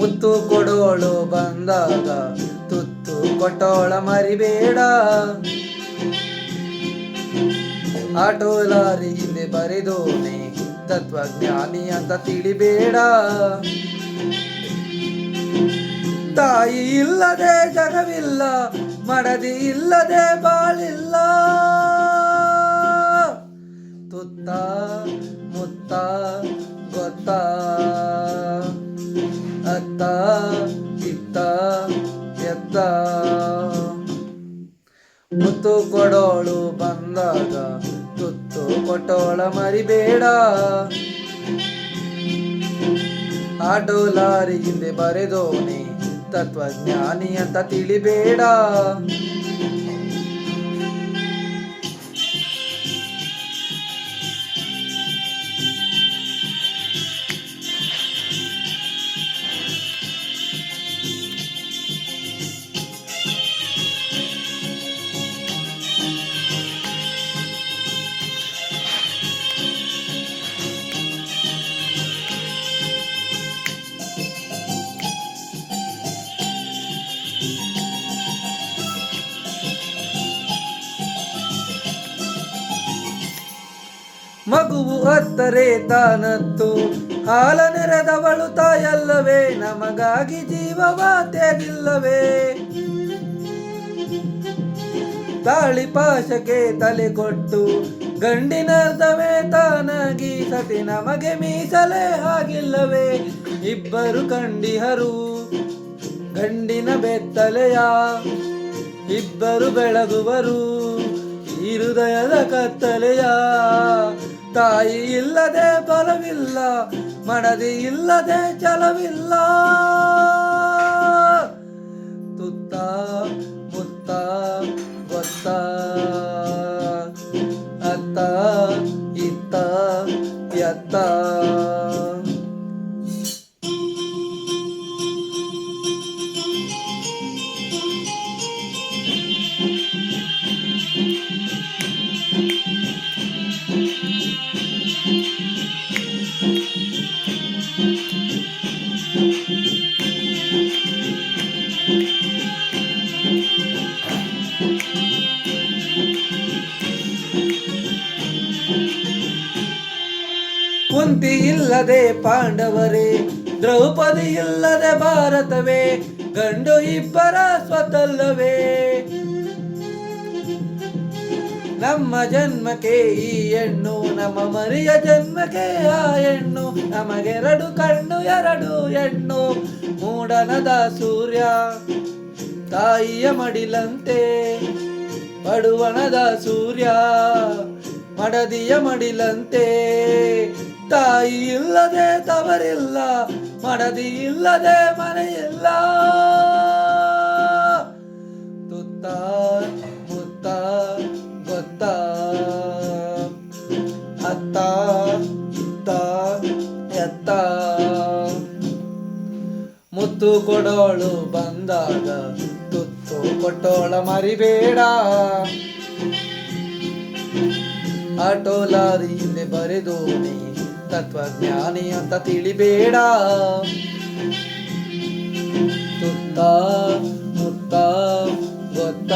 ಮುತ್ತು ಕೊಡೋಳು ಬಂದಾಗ, ತುತ್ತು ಕೊಟ್ಟೋಳ ಮರಿಬೇಡ. ಆಟೋ ಲಾರಿ ಹಿಂದೆ ಬರೆದೋನೆ ತತ್ವಜ್ಞಾನಿ ಅಂತ ತಿಳಿಬೇಡ. ತಾಯಿ ಇಲ್ಲದೆ ಜಗವಿಲ್ಲ ಮಡದಿ ಇಲ್ಲದೆ ಬಾಳಿಲ್ಲ. ತುತ್ತ ಮುತ್ತ ಗೊತ್ತ ಎತ್ತ ಮುತ್ತು ಕೊಡೋಳು ಬಂದಾಗ ತುತ್ತು ಕೊಟ್ಟೋಳ ಮರಿಬೇಡ. ಆಟೋ ಲಾರಿ ಹಿಂದೆ ಬರೆದೋನೆ ತತ್ವಜ್ಞಾನಿ ಅಂತ ತಿಳಿಬೇಡ. ಮಗುವು ಅತ್ತರೆ ತಾನತ್ತು ಹಾಲ ನೆರೆದವಳು ತಾಯಲ್ಲವೇ, ನಮಗಾಗಿ ಜೀವವ ತಾಳಿ ಪಾಶಕ್ಕೆ ತಲೆ ಕೊಟ್ಟು, ಗಂಡಿನರ್ಧವೇ ತಾನಾಗಿ ಸತಿ ನಮಗೆ ಮೀಸಲೇ ಆಗಿಲ್ಲವೇ. ಇಬ್ಬರು ಕಂಡಿಹರು ಗಂಡಿನ ಬೆತ್ತಲೆಯ ಇಬ್ಬರು ಬೆಳಗುವರು ಹೃದಯದ ಕತ್ತಲೆಯ ತಾಯಿ ಇಲ್ಲದೆ ಬಲವಿಲ್ಲ ಮಡದಿ ಇಲ್ಲದೆ ಚಲವಿಲ್ಲ ತುತ್ತ ಮುತ್ತ ಒತ್ತ ಅತ್ತ ಇತ್ತ ಎತ್ತ. ಕುಂತಿ ಇಲ್ಲದೆ ಪಾಂಡವರೇ ದ್ರೌಪದಿ ಇಲ್ಲದೆ ಭಾರತವೇ, ಗಂಡು ಇಬ್ಬರ ಸ್ವತಲ್ಲವೇ. ನಮ್ಮ ಜನ್ಮಕ್ಕೆ ಈ ಹೆಣ್ಣು, ನಮ್ಮ ಮರಿಯ ಜನ್ಮಕ್ಕೆ ಆ ಹೆಣ್ಣು, ನಮಗೆರಡು ಕಣ್ಣು, ಎರಡು ಹೆಣ್ಣು, ಮೂಡನದ ಸೂರ್ಯ, ತಾಯಿಯ ಮಡಿಲಂತೆ, ಪಡುವಣದ ಸೂರ್ಯ, ಮಡದಿಯ ಮಡಿಲಂತೆ. ತಾಯಿ ಇಲ್ಲದೆ ತವರಿಲ್ಲ ಮಡದಿ ಇಲ್ಲದೆ ಮನೆಯಿಲ್ಲ. ತುತ್ತ, ಮುತ್ತ, ಗೊತ್ತ ಅತ್ತ ಇತ್ತ, ಎತ್ತ. ಮುತ್ತು ಕೊಡೋಳು ಬಂದಾಗ, ತುತ್ತು ಕೊಟ್ಟೋಳ ಮರಿಬೇಡ. ಆಟೋ ಲಾರಿ ಹಿಂದೆ ಬರೆದೋನೆ ತತ್ವಜ್ಞಾನಿ ಅಂತ ತಿಳಿಬೇಡ. ತುತ್ತ ಮುತ್ತ ಗೊತ್ತ